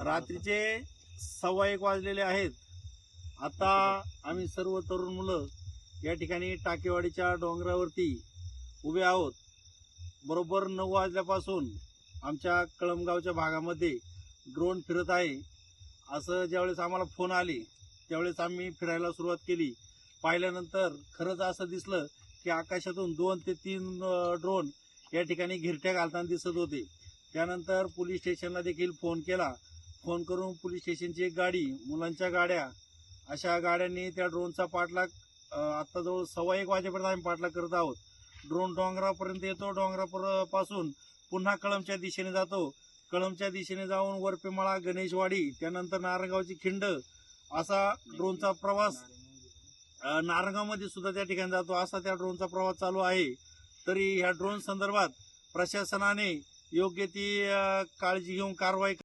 रात्रीचे सव्वा एक वाजलेले आहेत. आता आम्ही सर्व तरुण मुलं या ठिकाणी टाकेवाडीच्या डोंगरावरती उभे आहोत. बरोबर नऊ वाजल्यापासून आमच्या कळमगावच्या भागामध्ये ड्रोन फिरत आहे. असं ज्यावेळेस आम्हाला फोन आले त्यावेळेस आम्ही फिरायला सुरुवात केली. पाहिल्यानंतर खरंच असं दिसलं की आकाशातून दोन ते तीन ड्रोन या ठिकाणी घिरट्या घालताना दिसत होते. त्यानंतर पोलीस स्टेशनला देखील फोन केला. फोन करून पोलीस स्टेशनची एक गाडी मुलांच्या गाड्या अशा गाड्यांनी त्या ड्रोनचा पाठलाग अं, आता जवळ सव्वा एक वाजेपर्यंत आम्ही पाठलाग करत आहोत. ड्रोन डोंगरापर्यंत येतो. डोंगरापासून पुन्हा कळमच्या दिशेने जातो. कळमच्या दिशेने जाऊन वरपेमाळा गणेशवाडी त्यानंतर नारंगावची खिंड असा ड्रोनचा प्रवास अं, नारंगामध्ये सुद्धा त्या ठिकाणी जातो. असा त्या ड्रोनचा प्रवास चालू आहे. तरी ह्या ड्रोन संदर्भात प्रशासनाने योग्य ती काळजी घेऊन कारवाई